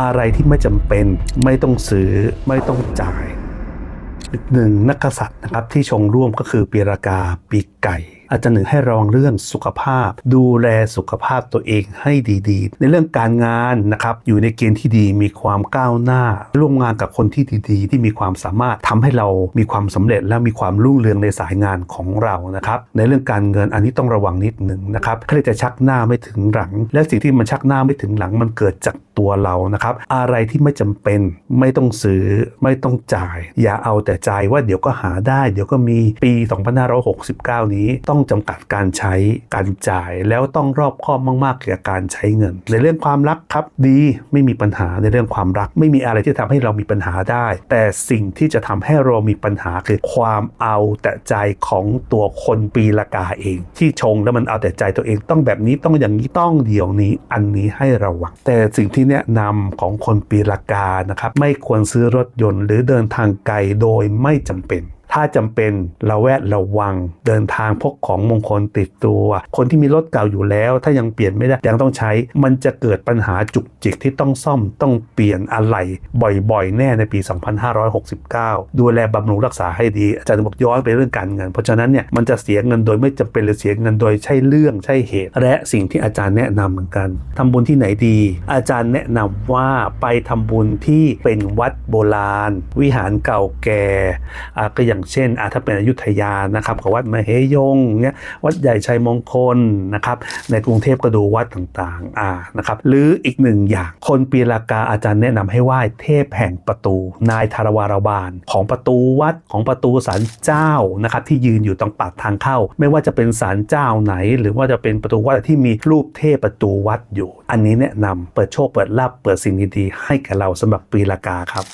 อะไรที่ไม่จำเป็นไม่ต้องซื้อไม่ต้องจ่ายหนึ่งนักกษัตริย์นะครับที่ชงร่วมก็คือปีรากาปีไก่ อาจารย์หนึ่งให้ระวังเรื่องสุขภาพ ดูแลสุขภาพตัวเองให้ดีๆ ในเรื่องการงานนะครับอยู่ในเกณฑ์ที่ดีมีความก้าวหน้า ร่วมงานกับคนที่ดีๆ ที่มีความสามารถทำให้เรามีความสำเร็จและมีความรุ่งเรืองในสายงานของเรานะครับ ในเรื่องการเงินอันนี้ต้องระวังนิดหนึ่งนะครับเขาเรียกจะชักหน้าไม่ถึงหลัง และสิ่งที่มันชักหน้าไม่ถึงหลังมันเกิดจากตัวเรานะครับ อะไรที่ไม่จำเป็นไม่ต้องซื้อไม่ต้องจ่าย อย่าเอาแต่ใจว่าเดี๋ยวก็หาได้ เดี๋ยวก็มีปี 2569 นี้ต้องจำกัดการใช้การจ่ายแล้วต้องรอบคอบมากๆเกี่ยวกับการใช้เงิน ในเรื่องความรักครับดีไม่มีปัญหาในเรื่องความรัก ไม่มีอะไรที่ทำให้เรามีปัญหาได้ แต่สิ่งที่จะทำให้เรามีปัญหาคือความเอาแต่ใจของตัวคนปีละกาเอง ที่ชงแล้วมันเอาแต่ใจตัวเองต้องแบบนี้ต้องอย่างนี้ต้องเดี๋ยวนี้อันนี้ให้ระวัง แต่สิ่งที่แนะนำของคนปีละกานะครับไม่ควรซื้อรถยนต์ หรือเดินทางไกลโดยไม่จำเป็น ถ้าจำเป็นระแวดระวัง เดินทางพกของมงคลติดตัว คนที่มีรถเก่าอยู่แล้ว ถ้ายังเปลี่ยนไม่ได้ยังต้องใช้ มันจะเกิดปัญหาจุกจิกที่ต้องซ่อมต้องเปลี่ยนอะไหล่บ่อยๆ แน่ในปี 2569 ดูแลบำรุงรักษาให้ดีอาจารย์บอกย้อนไปเรื่องการเงิน เพราะฉะนั้นเนี่ยมันจะเสียเงินโดยไม่จำเป็นหรือเสียเงินโดยใช่เรื่องใช่เหตุ และสิ่งที่อาจารย์แนะนำเหมือนกันทำบุญที่ไหนดี อาจารย์แนะนำว่าไปทำบุญที่เป็นวัดโบราณ วิหารเก่าแก่ก็อย่าก็อย่างเช่นอาถ้าเป็นอยุธยานะครับกับวัดมเหยงเนี่ยวัดใหญ่ชัยมงคลนะครับในกรุงเทพก็ดูวัดต่างๆอ่านะครับหรืออีกหนึ่งอย่างคนปีลากาอาจารย์แนะนำให้ไหว้เทพแห่งประตู นายธารวารบาล ของประตูวัดของประตูศาลเจ้านะครับที่ยืนอยู่ตรงปากทางเข้า ไม่ว่าจะเป็นศาลเจ้าไหน หรือว่าจะเป็นประตูวัดที่มีรูปเทพประตูวัดอยู่ อันนี้แนะนำเปิดโชคเปิดลาบเปิดสิ่งดีๆให้แก่เราสำหรับปีลากาครับ